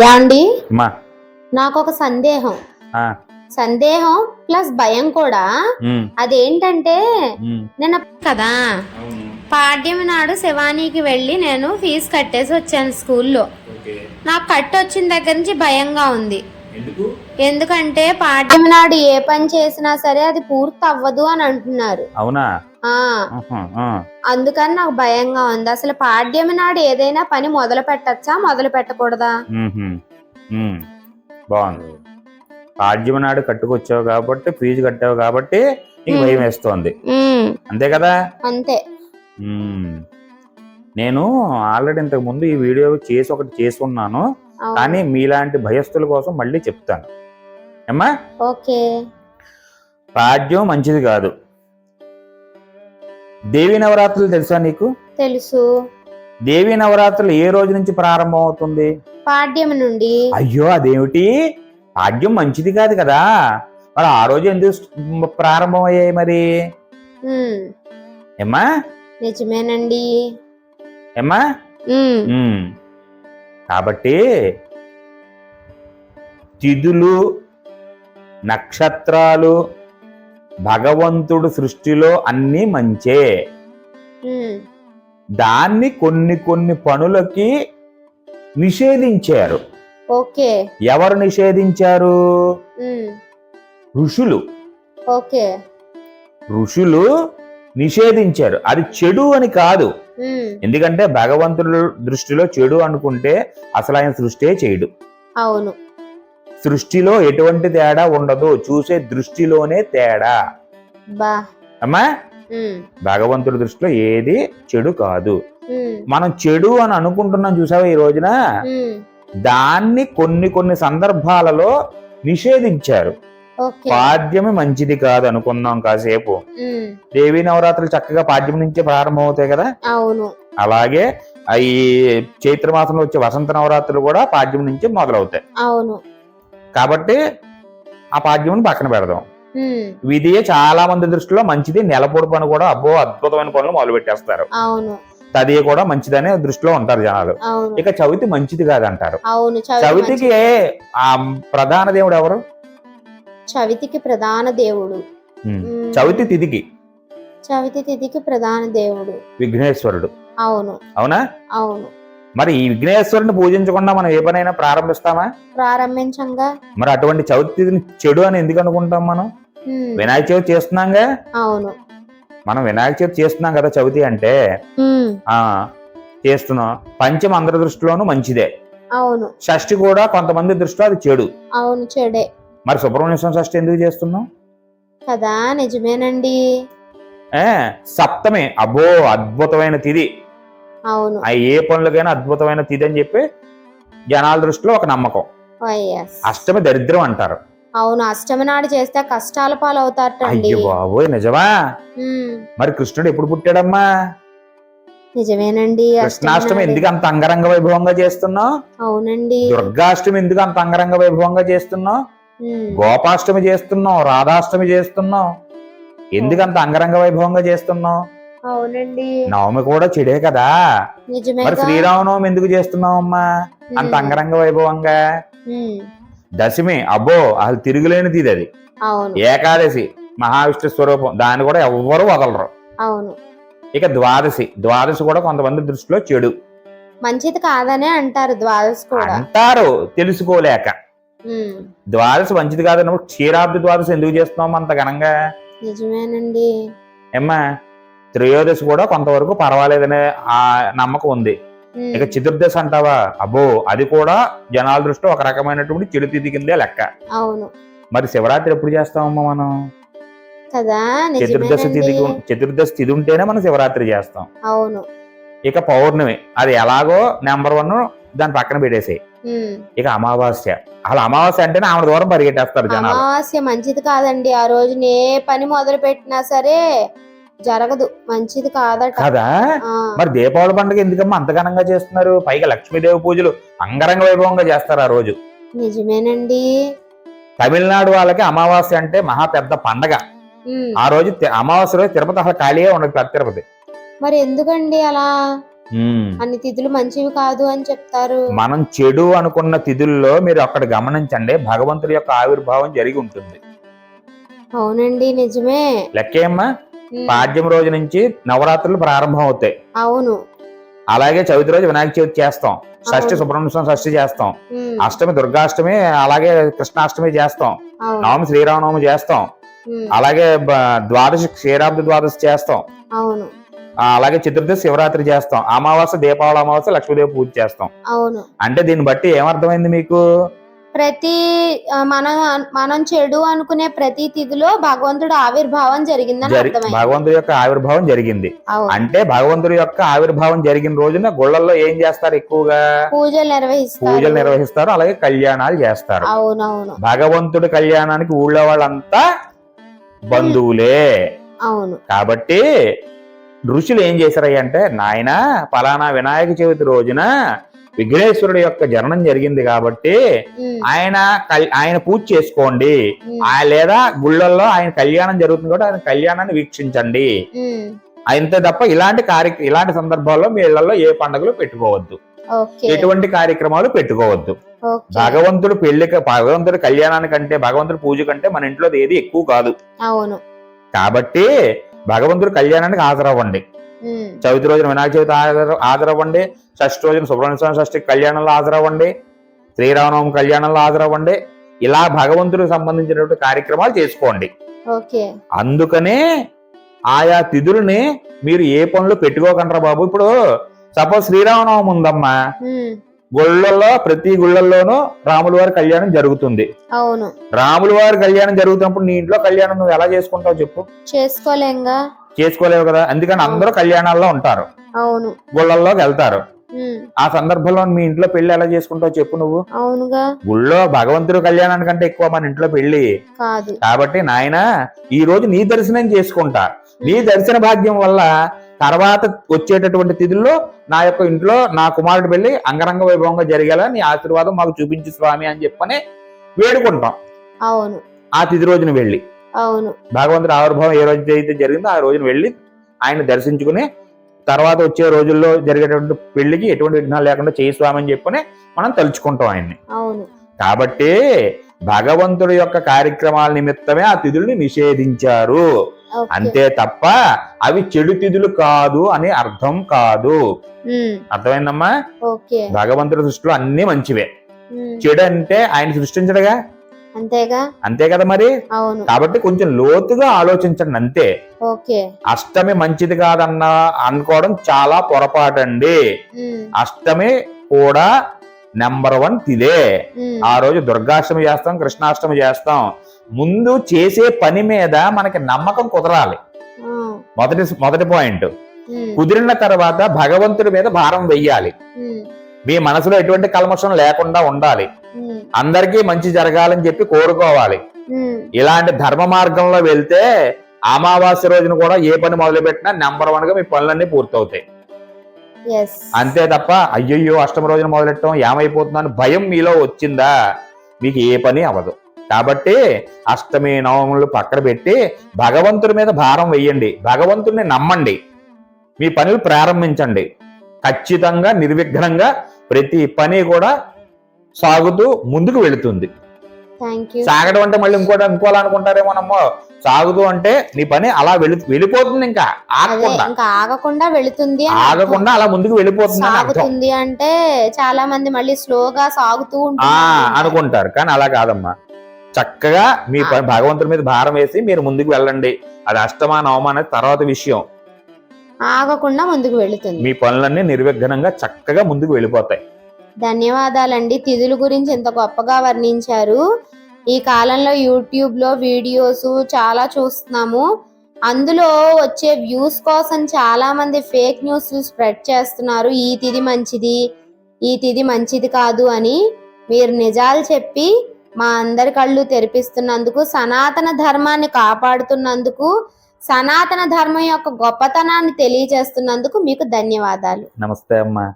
యాండి నాకు ఒక సందేహం. సందేహం ప్లస్ భయం కూడా. అదేంటంటే. నేను కదా పాడ్యం నాడు శివానీకి వెళ్ళి నేను ఫీజు కట్టేసి వచ్చాను స్కూల్లో. నాకు కట్టి వచ్చిన దగ్గర నుంచి భయంగా ఉంది. ఎందుకంటే పాడ్యం నాడు ఏ పని చేసినా సరే అది పూర్తి అవ్వదు అని అంటున్నారు. అవునా? ఆ. ఉహు, ఆ. అందుకని నాకు భయంగా ఉంది. అసలు పాడ్యం నాడు ఏదైనా పని మొదలు పెట్టచ్చా? మొదలు పెట్టకూడదా. బాగుంది. పాడ్యం నాడు కట్టుకొచ్చావు కాబట్టి ఫీజు కట్టావు కాబట్టి నీకు భయం వేస్తోంది. అంతే కదా? అంతే. నేను ఆల్రెడీ ఇంతకు ముందు ఈ వీడియో చేసి ఒకటి చేసి ఉన్నాను. అవును. కానీ మీలాంటి భయస్థుల కోసం మళ్ళీ చెప్తాను. ఏమ్మా? ఓకే. పాడ్యం మంచిది కాదు. దేవీ నవరాత్రులు తెలుసా నీకు? తెలుసు. దేవీ నవరాత్రులు ఏ రోజు నుంచి ప్రారంభం అవుతుంది పాడ్యం నుండి. అయ్యో అదేమిటి? పాడ్యం మంచిది కాదు కదా. మరి ఆ రోజు ఎందుకు ప్రారంభం అయ్యాయి మరి? ఏమ్మా? నిజమేనండి. ఏమ్మా. కాబట్టి తిథులు నక్షత్రాలు భగవంతుడు సృష్టిలో అన్నీ మంచే. దాన్ని కొన్ని కొన్ని పనులకి నిషేధించారు. ఓకే. ఎవరు నిషేధించారు? ఋషులు. ఓకే. ఋషులు నిషేధించారు. అది చెడు అని కాదు. ఎందుకంటే భగవంతుడు దృష్టిలో చెడు అనుకుంటే అసలు ఆయన సృష్టే చేయడు. అవును. సృష్టిలో ఎటువంటి తేడా ఉండదు. చూసే దృష్టిలోనే తేడా. అమ్మా? భగవంతుడి దృష్టిలో ఏది చెడు కాదు. మనం చెడు అని అనుకుంటున్నాం చూసావా ఈ రోజున? దాన్ని కొన్ని కొన్ని సందర్భాలలో నిషేధించారు. పాడ్యమే మంచిది కాదు అనుకుందాం కాసేపు. దేవీ నవరాత్రులు చక్కగా పాడ్యం నుంచే ప్రారంభం అవుతాయి కదా? అవును. అలాగే ఈ చైత్ర మాసంలో వచ్చే వసంత నవరాత్రులు కూడా పాడ్యం నుంచి మొదలవుతాయి. అవును. కాబట్టి ఆ పాడ్యం పక్కన పెడదాం. విధియే చాలా మంది దృష్టిలో మంచిది. నెలపొడు పని కూడా అబ్బో అద్భుతమైన పనులు మొదలు పెట్టేస్తారు. అవును. తదియ కూడా మంచిదనే దృష్టిలో ఉంటారు జనాలు. ఇక చవితి మంచిది కాదంటారు. చవితికి ఆ ప్రధాన దేవుడు ఎవరు? చవితికి ప్రధాన దేవుడు. చవితి తిథికి. చవితి తిథికి ప్రధాన దేవుడు. విఘ్నేశ్వరుడు. అవును. అవునా? అవును. మరి ఈ విఘ్నేశ్వరుని పూజించకుండా మనం ఏ పనైనా ప్రారంభిస్తామా? ప్రారంభించంగా. మరి అటువంటి చవితి తిథిని చెడు అని ఎందుకు అనుకుంటాం మనం? వినాయక చవితి చేస్తున్నాంగా? అవును. మనం వినాయక చవితి చేస్తున్నాం కదా చవితి అంటే? ఆ చేస్తున్నాం. పంచమ అందరి దృష్టిలోనూ మంచిదే. అవును. షష్ఠి కూడా కొంతమంది దృష్టిలో అది చెడు. అవును చెడే. మరి సుబ్రహ్మణ్య స్వామి షష్ఠి ఎందుకు చేస్తున్నాం కదా నిజమేనండి. సప్తమి. అబ్బో అద్భుతమైన తిథి అవును. ఆ ఏ పనులకైనా అద్భుతమైన తిథి అని చెప్పి జనాల దృష్టిలో ఒక నమ్మకం. అష్టమి దరిద్రం అంటారు. అవును అష్టమి నాడు చేస్తే కష్టాల పాలవుతారటండి. అయ్యో బాబోయ్ నిజమా? మరి కృష్ణుడు ఎప్పుడు పుట్టాడమ్మా? నిజమేనండి కృష్ణాష్టమి. ఎందుకు అంత అంగరంగ వైభవంగా చేస్తున్నావు? అవునండి. దుర్గాష్టమి ఎందుకు అంత అంగరంగ వైభవంగా చేస్తున్నావు? గోపాష్టమి చేస్తున్నావు రాధాష్టమి చేస్తున్నావు. ఎందుకు అంత అంగరంగ వైభవంగా చేస్తున్నావు? అవునండి. నవమి కూడా చెడే కదా. మరి శ్రీరామనవమి ఎందుకు చేస్తున్నావు అమ్మా అంత అంగరంగ వైభవంగా? దశమి అబ్బో అసలు తిరుగులేని తీది అది. ఏకాదశి మహావిష్ణు స్వరూపం దాన్ని కూడా ఎవ్వరూ వదలరు. అవును. ఇక ద్వాదశి ద్వాదశి కూడా కొంతమంది దృష్టిలో చెడు. మంచిది కాదనే అంటారు ద్వాదశి కూడా. అంటారు తెలుసుకోలేక. ద్వాదశి మంచిది కాదన్నప్పుడు క్షీరాబ్ది ద్వాదశి ఎందుకు చేస్తున్నాం అంత ఘనంగా? నిజమేనండి. ఏమ్మా త్రయోదశి కూడా కొంతవరకు పర్వాలేదనే ఆ నమ్మకం ఉంది. ఇక చతుర్దశి అంటావా? అబ్బో అది కూడా జనాల దృష్టిలో ఒక రకమైనటువంటి చెడు కిందే లెక్క. అవును. మరి శివరాత్రి ఎప్పుడు చేస్తామమ్మా మనం? కదా చతుర్దశి తిథి చతుర్దశి తిథి ఉంటేనే మనం శివరాత్రి చేస్తాం. అవును. ఇక పౌర్ణమి అది ఎలాగో నెంబర్ వన్ దాని పక్కన పెట్టేసేయి. ఇక అమావాస్య. అసలు అమావాస్య అంటేనే ఆమె దూరం పరిగెట్టేస్తారు జనాలు. అమావాస్య మంచిది కాదండి. ఆ రోజున ఏ పని మొదలు పెట్టినా సరే జరగదు. మంచిది కాదట. కదా? మరి దీపావళి పండుగ ఎందుకమ్మా అంత ఘనంగా చేస్తున్నారు? పైగా లక్ష్మీదేవి పూజలు అంగరంగ వైభవంగా చేస్తారు ఆ రోజు. నిజమేనండి. తమిళనాడు వాళ్ళకి అమావాస్య అంటే మహా పెద్ద పండగ. ఆ రోజు అమావాస్య రోజు తిరుపతి అసలు ఖాళీగా ఉండదు తిరుపతి. మరి ఎందుకండి అలా. అన్ని తిథులు మంచివి కాదు అని చెప్తారు. మనం చెడు అనుకున్న తిథుల్లో మీరు అక్కడ గమనించండి భగవంతుడి యొక్క ఆవిర్భావం జరిగి ఉంటుంది. అవునండి నిజమే. లెక్కేమ్మా పాడ్యం రోజు నుంచి నవరాత్రులు ప్రారంభం అవుతాయి అవును. అలాగే చవితి రోజు వినాయక చవితి చేస్తాం. షష్ఠి. సుబ్రహ్మణ్య షష్ఠి చేస్తాం. అష్టమి దుర్గాష్టమి అలాగే కృష్ణాష్టమి చేస్తాం. నవమి శ్రీరామనవమి చేస్తాం. అలాగే ద్వాదశి క్షీరాబ్ది ద్వాదశి చేస్తాం. అవును. అలాగే చతుర్దశి శివరాత్రి చేస్తాం. అమావాస్య దీపావళి అమావాస్య లక్ష్మీదేవి పూజ చేస్తాం. అవును. అంటే దీన్ని బట్టి ఏమర్థమైంది మీకు? ప్రతి మనం మనం చెడు అనుకునే ప్రతి తిథిలో భగవంతుడు ఆవిర్భావం జరిగిందని జరి అర్థమైంది. భగవంతుడి యొక్క ఆవిర్భావం జరిగింది. అంటే భగవంతుడి యొక్క ఆవిర్భావం జరిగిన రోజున గుళ్ళల్లో ఏం చేస్తారు ఎక్కువగా? పూజలు నిర్వహిస్తారు. పూజలు నిర్వహిస్తారు అలాగే కళ్యాణాలు చేస్తారు. అవునవును. భగవంతుడి కళ్యాణానికి ఊళ్ళో వాళ్ళంతా బంధువులే. అవును. కాబట్టి ఋషులు ఏం చేశారయ్య అంటే నాయన పలానా వినాయక చవితి రోజున విఘ్నేశ్వరుడు యొక్క జననం జరిగింది కాబట్టి ఆయన ఆయన పూజ చేసుకోండి. లేదా గుళ్ళల్లో ఆయన కళ్యాణం జరుగుతుంది కాబట్టి ఆయన కళ్యాణాన్ని వీక్షించండి. అంతే తప్ప ఇలాంటి కార్య ఇలాంటి సందర్భాల్లో మీ ఇళ్ళలో ఏ పండుగలు పెట్టుకోవద్దు. ఎటువంటి కార్యక్రమాలు పెట్టుకోవద్దు. భగవంతుడు పెళ్ళి భగవంతుడి కళ్యాణానికంటే భగవంతుడి పూజ కంటే మన ఇంట్లో ఏది ఎక్కువ కాదు. అవును. కాబట్టి భగవంతుడి కళ్యాణానికి హాజరవ్వండి. చవితి రోజున వినాయక చవితి హాజర- హాజరవ్వండి. షష్ఠి రోజున సుబ్రహ్మణ్య స్వామి షష్ఠి కళ్యాణంలో హాజరవ్వండి. శ్రీరామనవమి కళ్యాణంలో హాజరవ్వండి. ఇలా భగవంతుడికి సంబంధించినటువంటి కార్యక్రమాలు చేసుకోండి. అందుకనే ఆయా తిథులని మీరు ఏ పనులు పెట్టుకోకండ్రా బాబు. ఇప్పుడు సపోజ్ శ్రీరామనవమి ఉందమ్మా. గుళ్ళల్లో ప్రతి గుళ్ళల్లోనూ రాముల వారి కళ్యాణం జరుగుతుంది. అవును. రాముల వారి కళ్యాణం జరుగుతున్నప్పుడు నీ ఇంట్లో కళ్యాణం నువ్వు ఎలా చేసుకుంటావు చెప్పు? చేసుకోలేంగా. చేసుకోలేవు కదా? అందుకని అందరూ కళ్యాణాల్లో ఉంటారు. అవును. గుళ్ళల్లోకి వెళ్తారు. ఆ సందర్భంలో మీ ఇంట్లో పెళ్ళి ఎలా చేసుకుంటావు చెప్పు నువ్వు? అవునుగా. గుళ్ళో భగవంతుడి కళ్యాణానికంటే ఎక్కువ మన ఇంట్లో పెళ్ళి కాదు. కాబట్టి నాయన ఈ రోజు నీ దర్శనం చేసుకుంటా. నీ దర్శన భాగ్యం వల్ల తర్వాత వచ్చేటటువంటి తిథుల్లో నా యొక్క ఇంట్లో నా కుమారుడు పెళ్ళి అంగరంగ వైభవంగా జరిగేలా నీ ఆశీర్వాదం మాకు చూపించు స్వామి అని చెప్పని వేడుకుంటాం. అవును. ఆ తిథి రోజున వెళ్ళి. అవును. భగవంతుడి ఆవిర్భావం ఏ రోజు అయితే జరిగిందో ఆ రోజున వెళ్ళి ఆయన దర్శించుకుని తర్వాత వచ్చే రోజుల్లో జరిగేటువంటి పెళ్ళికి ఎటువంటి విఘ్నాలు లేకుండా చేయి స్వామి అని చెప్పని మనం తలుచుకుంటాం ఆయన్ని. అవును. కాబట్టి భగవంతుడి యొక్క కార్యక్రమాల నిమిత్తమే ఆ తిథుల్ని నిషేధించారు. అంతే తప్ప అవి చెడు తిథులు కాదు అని అర్థం కాదు. అర్థమైందమ్మా? భగవంతుడి దృష్టిలో అన్ని మంచివే. చెడు అంటే ఆయన సృష్టించడుగా? అంతేగా? అంతే కదా మరి? అవును. కాబట్టి కొంచెం లోతుగా ఆలోచించండి అంతే. ఓకే. అష్టమి మంచిది కాదన్న అనుకోవడం చాలా పొరపాటండి. ఉమ్, అష్టమి కూడా నెంబర్ వన్ తిదే. ఆ రోజు దుర్గాష్టమి చేస్తాం కృష్ణాష్టమి చేస్తాం. ముందు చేసే పని మీద మనకి నమ్మకం కుదరాలి. మొదటి మొదటి పాయింట్ కుదిరిన తర్వాత భగవంతుడి మీద భారం వెయ్యాలి. మీ మనసులో ఎటువంటి కల్మషం లేకుండా ఉండాలి. అందరికీ మంచి జరగాలని చెప్పి కోరుకోవాలి. ఇలాంటి ధర్మ మార్గంలో వెళ్తే అమావాస్య రోజున కూడా ఏ పని మొదలు పెట్టినా నెంబర్ వన్గా మీ పనులన్నీ పూర్తవుతాయి. అంతే తప్ప అయ్యయ్యో అష్టమ రోజున మొదలెట్టడం ఏమైపోతుందని భయం మీలో వచ్చిందా? మీకు ఏ పని అవ్వదు. కాబట్టి అష్టమి నవములు పక్కన పెట్టి భగవంతుడి మీద భారం వెయ్యండి భగవంతుడిని నమ్మండి. మీ పనులు ప్రారంభించండి. ఖచ్చితంగా నిర్విఘ్నంగా ప్రతి పని కూడా సాగుతూ ముందుకు వెళుతుంది. సాగడం అంటే మళ్ళీ ఇంకోటి ఇంకోలా అనుకుంటారేమోనమ్మో సాగుతూ అంటే నీ పని అలా వెళ్ళి వెళ్ళిపోతుంది ఇంకా ఆగకుండా. ఇంకా ఆగకుండా వెళుతుంది. ఆగకుండా అలా ముందుకు వెళ్ళిపోతుంది సాగుతుంది అంటే చాలా మంది మళ్ళీ స్లోగా సాగుతూ అనుకుంటారు కానీ అలా కాదమ్మా. చక్కగా మీ భగవంతుడి మీద భారం వేసి మీరు ముందుకు వెళ్ళండి. అది అష్టమా నవమా అనేది తర్వాత విషయం. ఆగకుండా ముందుకు వెళుతుంది. మీ పనులన్నీ నిర్విఘ్నంగా చక్కగా ముందుకు వెళ్ళిపోతాయి. ధన్యవాదాలండి. తిథుల గురించి ఇంత గొప్పగా వర్ణించారు. ఈ కాలంలో యూట్యూబ్లో వీడియోస్ చాలా చూస్తున్నాము. అందులో వచ్చే వ్యూస్ కోసం చాలా మంది ఫేక్ న్యూస్ స్ప్రెడ్ చేస్తున్నారు. ఈ తిది మంచిది ఈ తిది మంచిది కాదు అని మీరు నిజాలు చెప్పి మా అందరి కళ్ళు తెరిపిస్తున్నందుకు సనాతన ధర్మాన్ని కాపాడుతున్నందుకు సనాతన ధర్మం యొక్క గొప్పతనాన్ని తెలియజేస్తున్నందుకు మీకు ధన్యవాదాలు. నమస్తే అమ్మా.